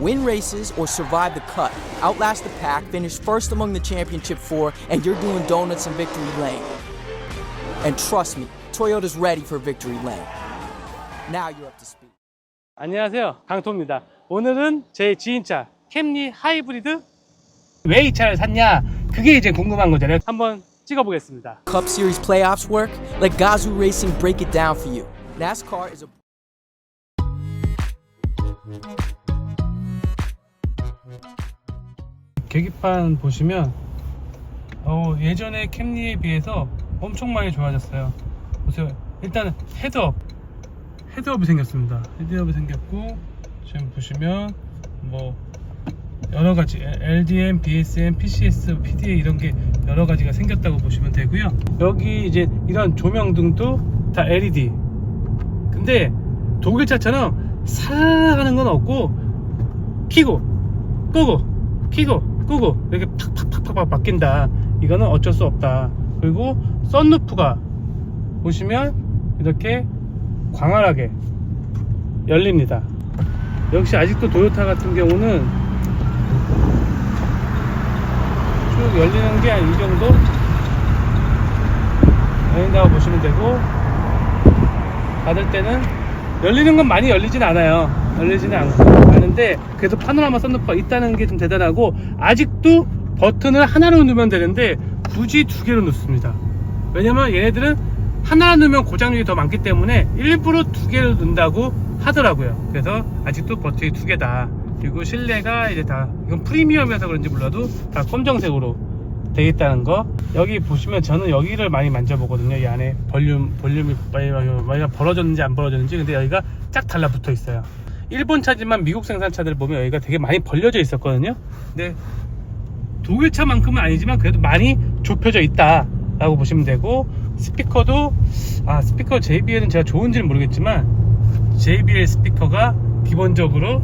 win races, or survive the cut. Outlast the pack, finish first among the championship four, and you're doing donuts in victory lane. And trust me, Toyota's ready for victory lane. Now you're up to speed. 안녕하세요 강토입니다 오늘은 제 지인차 캠리 하이브리드 왜 이 차를 샀냐 그게 이제 궁금한 거잖아요 한번 찍어보겠습니다 Cup Series playoffs work? Let Gazoo Racing break it down for you. NASCAR is a 계기판 보시면 어, 예전에 캠리에 비해서 엄청 많이 좋아졌어요. 보세요. 일단 헤드업. 헤드업이 생겼습니다. 헤드업이 생겼고 지금 보시면 뭐 여러 가지 LDM, BSM, PCS, PDA 이런 게 여러 가지가 생겼다고 보시면 되고요. 여기 이제 이런 조명등도 다 LED. 근데 독일차처럼 살아가는 건 없고 키고 끄고 키고 끄고 이렇게 팍팍팍팍 바뀐다. 이거는 어쩔 수 없다. 그리고 썬루프가 보시면 이렇게 광활하게 열립니다. 역시 아직도 도요타 같은 경우는 쭉 열리는 게한이 정도 열린다고 보시면 되고 닫을 때는 열리는 건 많이 열리진 않아요 열리지는 않고 않은데 그래도 파노라마 썬루프가 있다는 게 좀 대단하고 아직도 버튼을 하나로 누르면 되는데 굳이 두 개로 넣습니다. 왜냐면 얘네들은 하나 넣으면 고장률이 더 많기 때문에 일부러 두 개를 넣는다고 하더라고요. 그래서 아직도 버튼이 두 개다. 그리고 실내가 이제 다 이건 프리미엄이어서 그런지 몰라도 다 검정색으로 되어 있다는 거. 여기 보시면 저는 여기를 많이 만져보거든요. 이 안에 볼륨 볼륨이 많이 벌어졌는지 안 벌어졌는지. 근데 여기가 쫙 달라붙어 있어요 일본 차지만 미국 생산 차들 보면 여기가 되게 많이 벌려져 있었거든요 근데 독일 차만큼은 아니지만 그래도 많이 좁혀져 있다 라고 보시면 되고 스피커도 아 스피커 JBL은 제가 좋은지는 모르겠지만 JBL 스피커가 기본적으로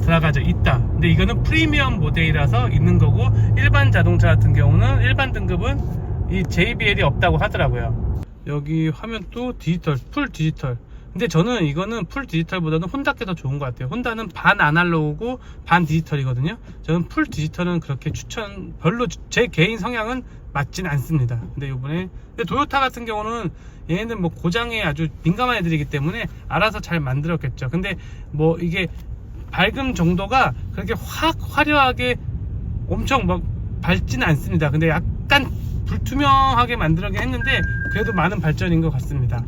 들어가져 있다. 근데 이거는 프리미엄 모델이라서 있는 거고 일반 자동차 같은 경우는 일반 등급은 이 JBL이 없다고 하더라고요. 여기 화면 또 디지털, 풀 디지털. 근데 저는 이거는 풀 디지털보다는 혼다께 더 좋은 것 같아요. 혼다는 반 아날로그고 반 디지털이거든요. 저는 풀 디지털은 그렇게 추천 별로 제 개인 성향은 맞진 않습니다. 근데 이번에 근데 도요타 같은 경우는 얘네는 뭐 고장에 아주 민감한 애들이기 때문에 알아서 잘 만들었겠죠. 근데 뭐 이게 밝음 정도가 그렇게 확 화려하게 엄청 막 밝지는 않습니다. 근데 약간 불투명하게 만들긴 했는데 그래도 많은 발전인 것 같습니다.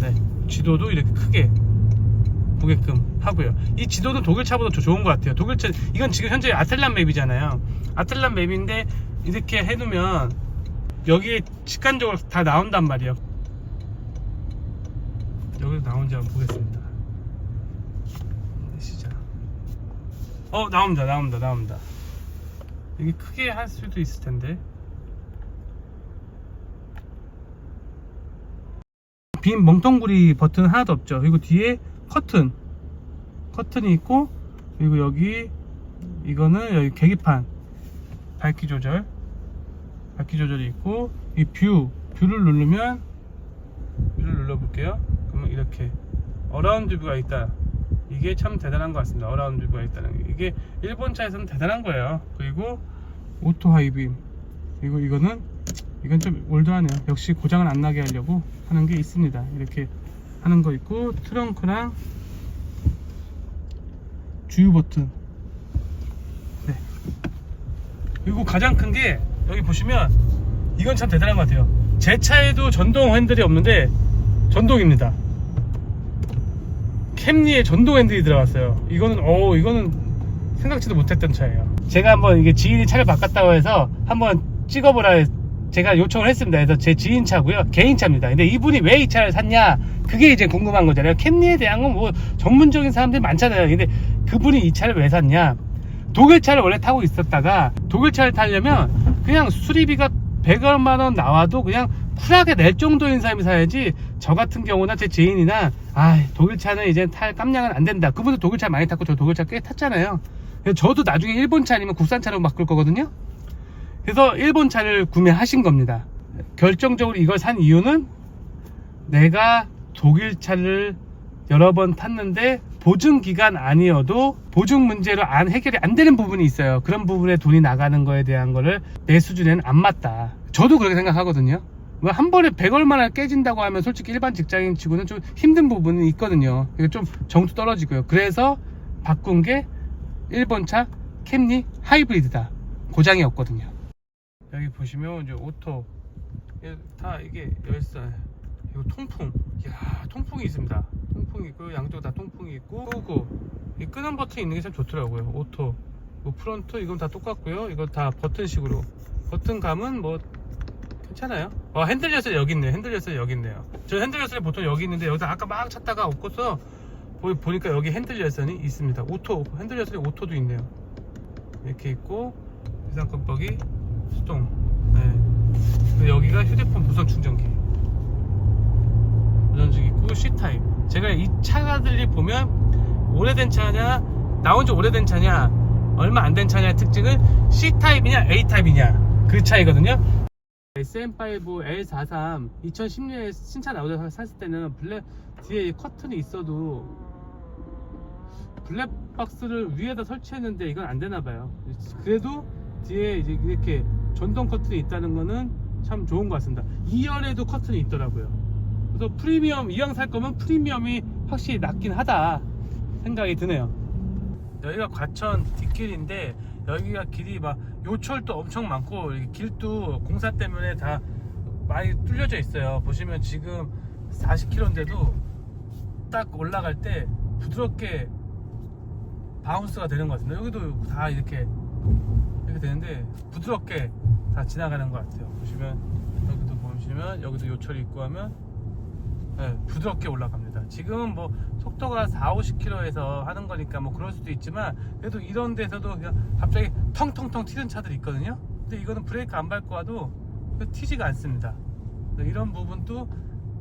네, 지도도 이렇게 크게 보게끔 하고요. 이 지도는 독일 차보다 더 좋은 것 같아요. 독일 차 이건 지금 현재 아틀란 맵이잖아요. 아틀란 맵인데 이렇게 해놓으면 여기에 직관적으로 다 나온단 말이에요. 여기서 나온지 한번 보겠습니다. 시작. 어 나옵니다, 나옵니다, 나옵니다. 여기 크게 할 수도 있을 텐데. 빈 멍텅구리 버튼 하나도 없죠. 그리고 뒤에 커튼, 커튼이 있고, 그리고 여기 이거는 여기 계기판, 밝기 조절, 밝기 조절이 있고, 이 뷰, 뷰를 누르면 뷰를 눌러 볼게요. 그러면 이렇게 어라운드 뷰가 있다. 이게 참 대단한 것 같습니다. 어라운드 뷰가 있다는 게 이게 일본 차에서는 대단한 거예요. 그리고 오토 하이빔 그리고 이거는 이건 좀 올드하네요. 역시 고장을 안 나게 하려고 하는 게 있습니다. 이렇게 하는 거 있고 트렁크랑 주유 버튼. 네. 그리고 가장 큰 게 여기 보시면 이건 참 대단한 것 같아요. 제 차에도 전동 핸들이 없는데 전동입니다. 캠리에 전동 핸들이 들어갔어요. 이거는 어 이거는 생각지도 못했던 차예요. 제가 한번 이게 지인이 차를 바꿨다고 해서 한번 찍어보라 제가 요청을 했습니다. 그래서 제 지인 차고요. 개인 차입니다. 근데 이분이 왜 이 차를 샀냐? 그게 이제 궁금한 거잖아요. 캠리에 대한 건 뭐 전문적인 사람들이 많잖아요. 근데 그분이 이 차를 왜 샀냐? 독일 차를 원래 타고 있었다가 독일 차를 타려면 그냥 수리비가 100여만 원 나와도 그냥 쿨하게 낼 정도인 사람이 사야지 저 같은 경우나 제 지인이나 아 독일 차는 이제 탈 깜냥은 안 된다 그분도 독일 차 많이 탔고 저 독일 차 꽤 탔잖아요 저도 나중에 일본 차 아니면 국산 차로 바꿀 거거든요 그래서 일본 차를 구매하신 겁니다 결정적으로 이걸 산 이유는 내가 독일 차를 여러 번 탔는데 보증 기간 아니어도 보증 문제로 안 해결이 안 되는 부분이 있어요. 그런 부분에 돈이 나가는 거에 대한 거를 내 수준에는 안 맞다. 저도 그렇게 생각하거든요. 뭐한 번에 100얼마나 깨진다고 하면 솔직히 일반 직장인 치고는 좀 힘든 부분이 있거든요. 좀 정도 떨어지고요. 그래서 바꾼 게 1번 차 캠리 하이브리드다. 고장이 없거든요. 여기 보시면 이제 오토 예, 다 이게 열쇠 이거 통풍. 이야 통풍이 있습니다. 통풍이 있고 양쪽 다 통풍이 있고 끄고 이 끄는 버튼이 있는 게 참 좋더라고요. 오토. 뭐 프론트 이건 다 똑같고요. 이거 다 버튼식으로. 버튼 감은 뭐 괜찮아요? 어 핸들 열쇠 여기 있네요. 핸들 열쇠 여기 있네요. 저 핸들 열쇠 보통 여기 있는데 여기다 아까 막 찾다가 없고서 보- 보니까 여기 핸들 열선이 있습니다. 오토. 핸들 열선이 오토도 있네요. 이렇게 있고 비상 깜빡이 수동 네. 여기가 휴대폰 무선 충전기 충전기 있고 C타입 제가 이 차들이 보면 오래된 차냐 나온 지 오래된 차냐 얼마 안 된 차냐의 특징은 C타입이냐 A타입이냐 그 차이거든요 SM5 L43 2010년에 신차 나오자 샀을 때는 블랙 뒤에 커튼이 있어도 블랙박스를 위에다 설치했는데 이건 안 되나 봐요. 그래도 뒤에 이제 이렇게 전동 커튼이 있다는 거는 참 좋은 것 같습니다. 2열에도 커튼이 있더라고요. 그래서 프리미엄 이왕 살 거면 프리미엄이 확실히 낫긴 하다 생각이 드네요. 여기가 과천 뒷길인데 여기가 길이 막 요철도 엄청 많고 길도 공사 때문에 다 많이 뚫려져 있어요. 보시면 지금 40km인데도 딱 올라갈 때 부드럽게 바운스가 되는 것 같습니다. 여기도 다 이렇게 이렇게 되는데 부드럽게 다 지나가는 것 같아요. 보시면 여기도 보시면 여기도 요철이 있고 하면 네, 부드럽게 올라갑니다. 지금은 뭐 속도가 4, 50km에서 하는 거니까 뭐 그럴 수도 있지만 그래도 이런 데서도 그냥 갑자기 텅텅텅 튀는 차들이 있거든요. 근데 이거는 브레이크 안 밟고 와도 그 튀지가 않습니다. 이런 부분도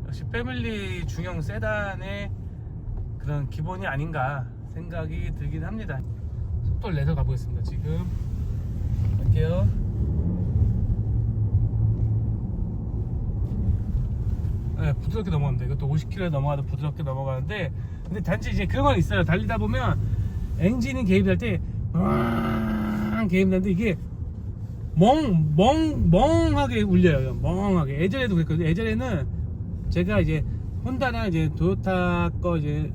역시 패밀리 중형 세단의 그런 기본이 아닌가 생각이 들긴 합니다. 속도를 내서 가보겠습니다. 지금 갈게요. 네, 부드럽게 넘어갑니다. 이것도 50km 넘어가도 부드럽게 넘어가는데, 근데 단지 이제 그런 건 있어요. 달리다 보면 엔진이 개입할 때, 왕 개입되는데 이게 멍, 멍, 멍하게 울려요. 멍하게. 예전에도 그랬거든요. 예전에는 제가 이제 혼다나 이제 도요타 거 이제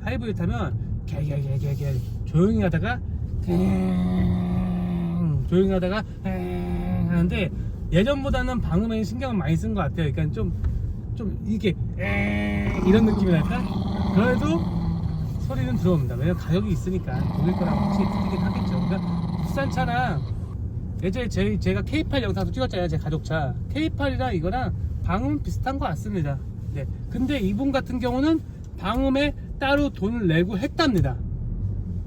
하이브리드 타면 개개개개개 조용히 하다가 땡 조용히 하다가 땡 하는데 예전보다는 방음에 신경을 많이 쓴 것 같아요. 그러니까 좀, 좀 이게 엥 이런 느낌이랄까? 그래도 소리는 들어옵니다. 왜냐면 가격이 있으니까 독일 거랑 확실히 틀리긴 하겠죠. 그러니까 국산차랑 예전에 제, 제가 K8 영상도 찍었잖아요. 제 가족차. K8이랑 이거랑 방음 비슷한 것 같습니다. 네. 근데 이분 같은 경우는 방음에 따로 돈을 내고 했답니다.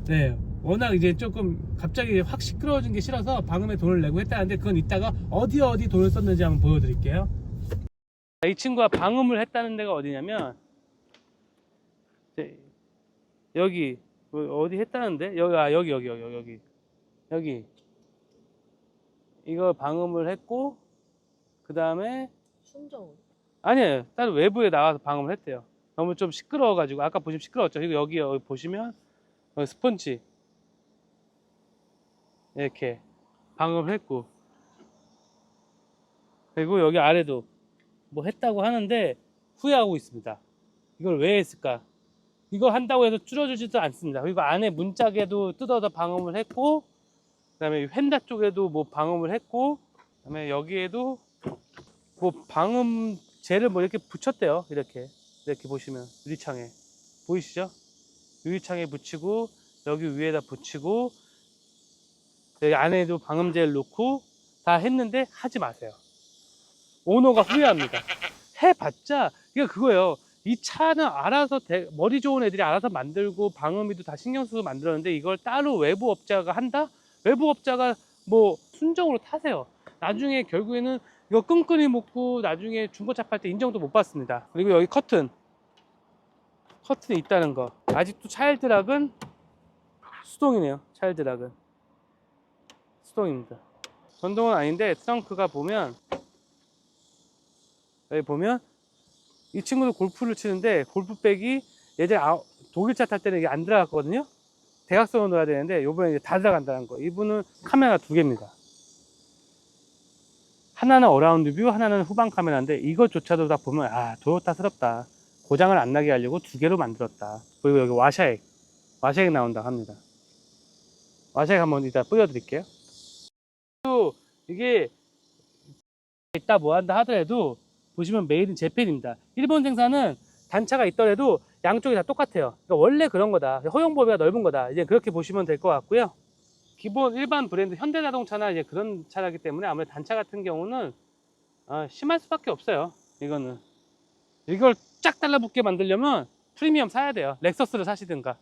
네. 워낙 이제 조금 갑자기 확 시끄러워진 게 싫어서 방음에 돈을 내고 했다는데 그건 이따가 어디 어디 돈을 썼는지 한번 보여드릴게요. 이 친구가 방음을 했다는 데가 어디냐면 여기 뭐 어디 했다는데? 여기 아 여기 여기 여기 여기. 여기. 이거 방음을 했고 그 다음에 순정. 아니에요. 따로 외부에 나와서 방음을 했대요. 너무 좀 시끄러워가지고 아까 보시면 시끄러웠죠? 그리고 여기, 여기 보시면 여기 스펀지 이렇게. 방음을 했고. 그리고 여기 아래도 뭐 했다고 하는데 후회하고 있습니다. 이걸 왜 했을까? 이거 한다고 해서 줄여주지도 않습니다. 그리고 안에 문짝에도 뜯어서 방음을 했고 그 다음에 휀다 쪽에도 뭐 방음을 했고 그 다음에 여기에도 뭐 방음 젤을 뭐 이렇게 붙였대요. 이렇게. 이렇게 보시면. 유리창에. 보이시죠? 유리창에 붙이고 여기 위에다 붙이고 여기 안에도 방음 젤 놓고 다 했는데 하지 마세요 오너가 후회합니다 해봤자 이게 그거예요 이 차는 알아서 대- 머리 좋은 애들이 알아서 만들고 방음이도 다 신경 쓰고 만들었는데 이걸 따로 외부 업자가 한다? 외부 업자가 뭐 순정으로 타세요. 나중에 결국에는 이거 끈끈이 묶고 나중에 중고차 팔 때 인정도 못 받습니다. 그리고 여기 커튼. 커튼이 있다는 거. 아직도 차일드락은 수동이네요. 차일드락은. 수동입니다. 전동은 아닌데 트렁크가 보면 여기 보면 이 친구도 골프를 치는데 골프백이 예전에 아, 독일차 탈 때는 이게 안 들어갔거든요. 대각선으로 넣어야 되는데 요번에 이제 다 들어간다는 거. 이분은 카메라 두 개입니다. 하나는 어라운드 뷰, 하나는 후방 카메라인데 이것조차도 다 보면 아 도요타스럽다. 고장을 안 나게 하려고 두 개로 만들었다. 그리고 여기 와샤액, 와샤액 나온다 합니다. 와샤액 한번 이따 뿌려 드릴게요. 또 이게 있다 뭐 한다 하더라도 보시면 메이드인 재팬입니다. 일본 생산은 단차가 있더라도 양쪽이 다 똑같아요. 그러니까 원래 그런 거다. 허용 범위가 넓은 거다. 이제 그렇게 보시면 될 것 같고요. 기본 일반 브랜드 현대자동차나 이제 그런 차라기 때문에 아무래도 단차 같은 경우는 아, 심할 수밖에 없어요. 이거는 이걸 쫙 달라붙게 만들려면 프리미엄 사야 돼요. 렉서스를 사시든가.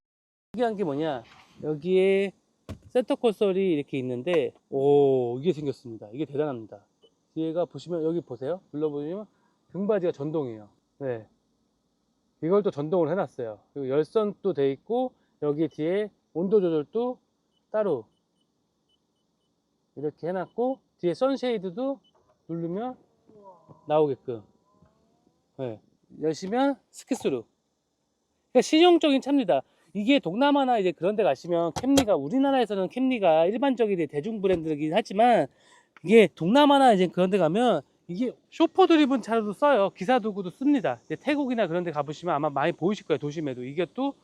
특이한 게 뭐냐? 여기에 센터 콘솔이 이렇게 있는데 오 이게 생겼습니다. 이게 대단합니다. 뒤에가 보시면 여기 보세요. 눌러보시면 등받이가 전동이에요. 네. 이걸 또 전동을 해놨어요. 그리고 열선도 돼 있고 여기 뒤에 온도 조절도 따로 이렇게 해놨고 뒤에 선쉐이드도 누르면 나오게끔. 네. 여시면 스키스루. 그러니까 실용적인 차입니다. 이게 동남아나 이제 그런 데 가시면 캠리가 우리나라에서는 캠리가 일반적인 대중 브랜드이긴 하지만 이게 동남아나 이제 그런 데 가면 이게 쇼퍼 드리븐 차로도 써요. 기사 도구도 씁니다. 태국이나 그런 데 가보시면 아마 많이 보이실 거예요. 도심에도. 이게 또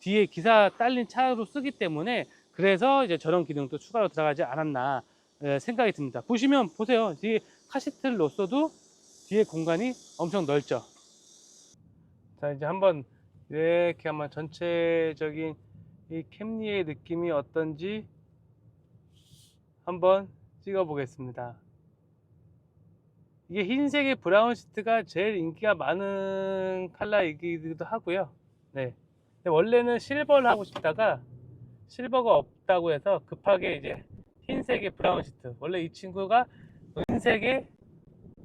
뒤에 기사 딸린 차로 쓰기 때문에 그래서 이제 저런 기능도 추가로 들어가지 않았나 예, 생각이 듭니다. 보시면 보세요. 뒤에 카시트를 놓았어도 뒤에 공간이 엄청 넓죠. 자, 이제 한번 이렇게 한번 전체적인 이 캠리의 느낌이 어떤지 한번 찍어 보겠습니다. 이게 흰색의 브라운 시트가 제일 인기가 많은 컬러이기도 하고요. 네. 원래는 실버를 하고 싶다가 실버가 없다고 해서 급하게 이제 흰색의 브라운 시트. 원래 이 친구가 흰색의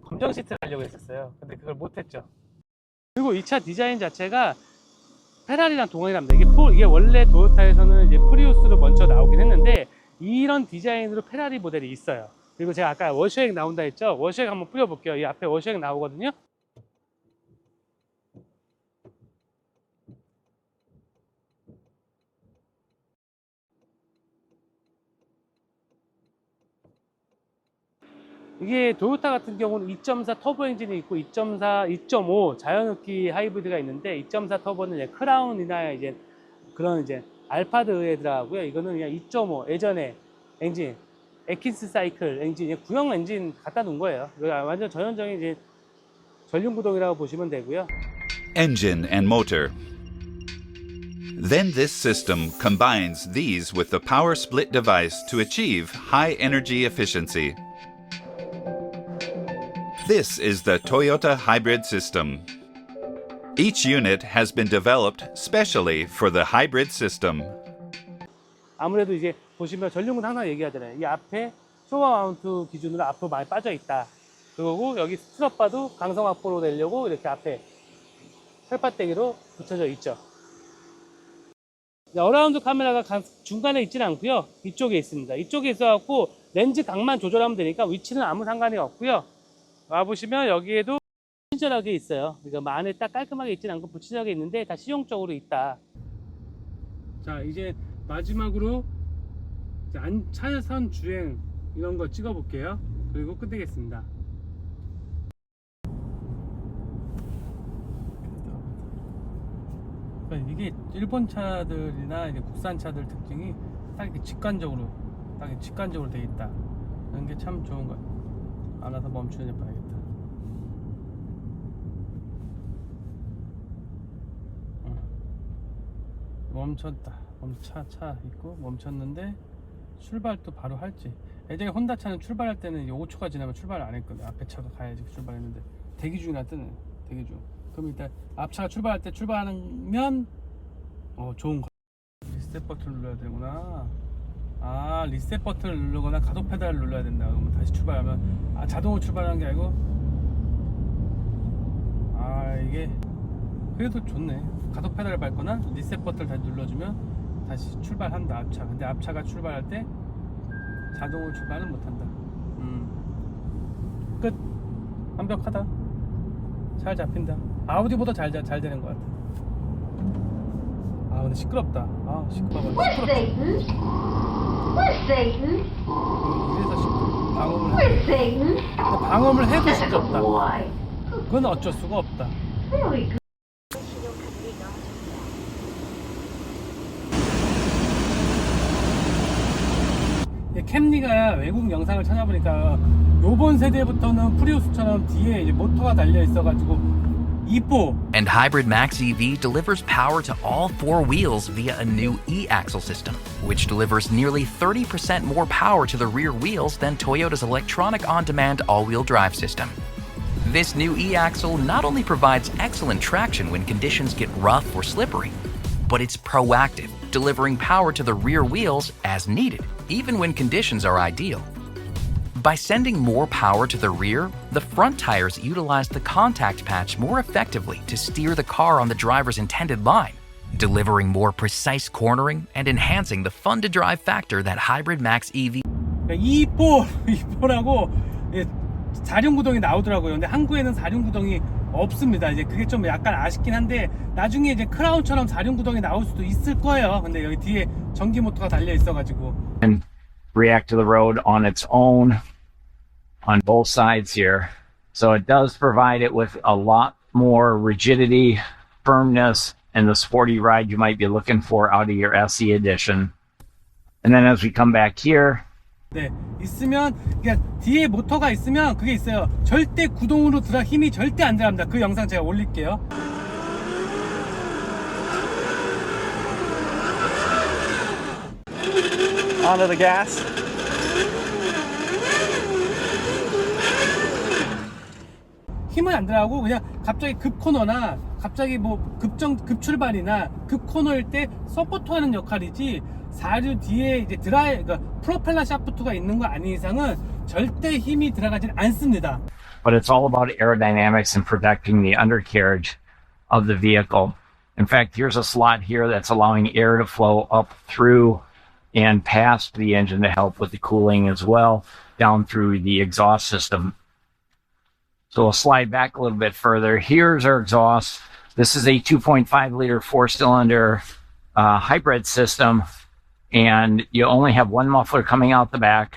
검정 시트를 하려고 했었어요. 근데 그걸 못했죠. 그리고 이 차 디자인 자체가 페라리랑 동원이랍니다. 이게 포, 이게 원래 도요타에서는 이제 프리우스로 먼저 나오긴 했는데 이런 디자인으로 페라리 모델이 있어요. 그리고 제가 아까 워셔액 나온다 했죠? 워셔액 한번 뿌려볼게요. 이 앞에 워셔액 나오거든요. 이게 도요타 같은 경우는 2.4 터보 엔진이 있고 2.4, 2.5 자연흡기 하이브리드가 있는데 2.4 터보는 이제 크라운이나 이제 그런 이제 알파드에 들어가고요. 이거는 그냥 2.5 예전에 엔진 에킨스 사이클 엔진 구형 엔진 갖다 놓은 거예요. 완전 전형적인 이제 전륜 구동이라고 보시면 되고요. engine and motor. Then this system combines these with the power split device to achieve high energy efficiency. This is the Toyota hybrid system. Each unit has been developed specially for the hybrid system. 아무래도 이제 보시면 전륜은 항상 얘기하잖아요. 이 앞에 쇼어 마운트 기준으로 앞으로 많이 빠져 있다. 그리고 여기 스트럿바도 강성 확보로 내려고 이렇게 앞에 철판대기로 붙여져 있죠. 자, 어라운드 카메라가 간- 중간에 있지는 않고요. 이쪽에 있습니다. 이쪽에 있어갖고 렌즈 각만 조절하면 되니까 위치는 아무 상관이 없고요. 와보시면 여기에도 친절하게 있어요. 그러니까 뭐 안에 딱 깔끔하게 있지는 않고 붙이하게 있는데 다 실용적으로 있다. 자 이제 마지막으로 안 차선 주행 이런 거 찍어 볼게요. 그리고 끝내겠습니다. 그러니까 이게 일본 차들이나 국산 차들 특징이 딱 이렇게 직관적으로 딱 직관적으로 돼 있다. 이런 게 참 좋은 것 같아요. 알아서 멈추는지 봐야겠다. 어. 멈췄다. 멈차 차 있고 멈췄는데 출발도 바로 할지. 예전에 혼다 차는 출발할 때는 이제 5초가 지나면 출발을 안 했거든. 앞에 차가 가야지 출발했는데 대기 중이나 뜨네. 대기 중. 그럼 일단 앞차가 출발할 때 출발하면 어 좋은 거. 리셋 버튼 눌러야 되구나. 아 리셋 버튼을 누르거나 가속 페달을 눌러야 된다. 그러면 다시 출발하면 아 자동으로 출발하는 게 아니고 아 이게 그래도 좋네. 가속 페달을 밟거나 리셋 버튼을 다시 눌러주면 다시 출발한다 앞차. 근데 앞차가 출발할 때 자동으로 출발은 못한다. 음. 끝. 완벽하다. 잘 잡힌다. 아우디보다 잘, 잘, 잘 되는 것 같아. 근데 시끄럽다. 아 시끄러워. 방음을 방음을 해도 시끄럽다. 그건 어쩔 수가 없다. 캠리가 외국 영상을 찾아보니까 요번 세대부터는 프리우스처럼 뒤에 이제 모터가 달려 있어가지고 이뻐 And Hybrid Max EV delivers power to all four wheels via a new e axle system, which delivers nearly 30% more power to the rear wheels than Toyota's electronic on demand all wheel drive system. This new e axle not only provides excellent traction when conditions get rough or slippery, but it's proactive, delivering power to the rear wheels as needed, even when conditions are ideal. By sending more power to the rear, the front tires utilize the contact patch more effectively to steer the car on the driver's intended line, delivering more precise cornering and enhancing the fun to drive factor that Hybrid Max E EV 이뻐 이뻐라고 예, 사륜구동이 나오더라고요 근데 한국에는 사륜구동이 없습니다 이제 그게 좀 약간 아쉽긴 한데 나중에 이제 크라운처럼 사륜구동이 나올 수도 있을 거예요 근데 여기 뒤에 전기 모터가 달려 있어가지고 and react to the road on its own on both sides here. So it does provide it with a lot more rigidity, firmness, and the sporty ride you might be looking for out of your SE edition. And then as we come back here, 네 있으면 그냥 뒤에 모터가 있으면 그게 있어요. 절대 구동으로 들어 힘이 절대 안 들어갑니다. 그 영상 제가 올릴게요. Onto the gas. 힘은 안 들어가고 그냥 갑자기 급 코너나 갑자기 뭐 급정 급 출발이나 급 코너일 때 서포트하는 역할이지 사륜 뒤에 이제 드라이 그러니까 프로펠러 샤프트가 있는 거 아닌 이상은 절대 힘이 들어가진 않습니다. but it's all about aerodynamics and protecting the undercarriage of the vehicle. In fact, here's a slot here that's allowing air to flow up through and past the engine to help with the cooling as well down through the exhaust system. So we'll slide back a little bit further. Here's our exhaust. This is a 2.5 liter four cylinder uh, hybrid system and you only have one muffler coming out the back.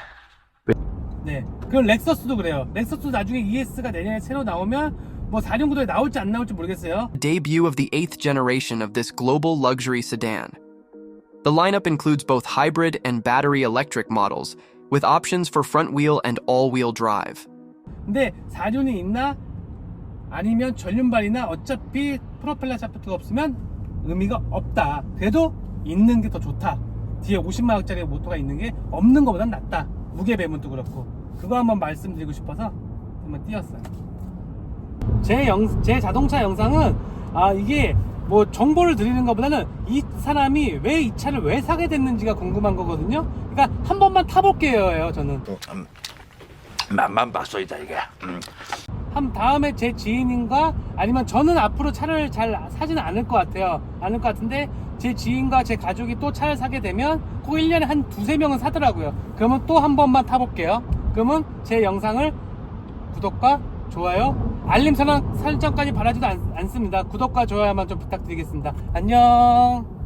네. 그럼 렉서스도 그래요. 렉서스 나중에 ES가 내년에 새로 나오면 뭐 사륜구동에 나올지 안 나올지 모르겠어요. debut of the eighth generation of this global luxury sedan. The lineup includes both hybrid and battery electric models, with options for front wheel and all wheel drive. 근데 사륜이 있나 아니면 전륜발이나 어차피 프로펠러 샤프트가 없으면 의미가 없다. 그래도 있는 게 더 좋다. 뒤에 50마력짜리 모터가 있는 게 없는 것보단 낫다. 무게 배분도 그렇고 그거 한번 말씀드리고 싶어서 한번 띄웠어요. 제 영, 제 자동차 영상은 아 이게 뭐 정보를 드리는 것보다는 이 사람이 왜 이 차를 왜 사게 됐는지가 궁금한 거거든요. 그러니까 한 번만 타볼게요, 저는. 맛만 봤어이다 이게. 음. 한 다음에 제 지인인가 아니면 저는 앞으로 차를 잘 사지는 않을 것 같아요. 않을 것 같은데 제 지인과 제 가족이 또 차를 사게 되면 꼭 1년에 한 두세 명은 사더라고요. 그러면 또 한 번만 타볼게요. 그러면 제 영상을 구독과 좋아요, 알림 설정 설정까지 바라지도 않, 않습니다. 구독과 좋아요만 좀 부탁드리겠습니다. 안녕.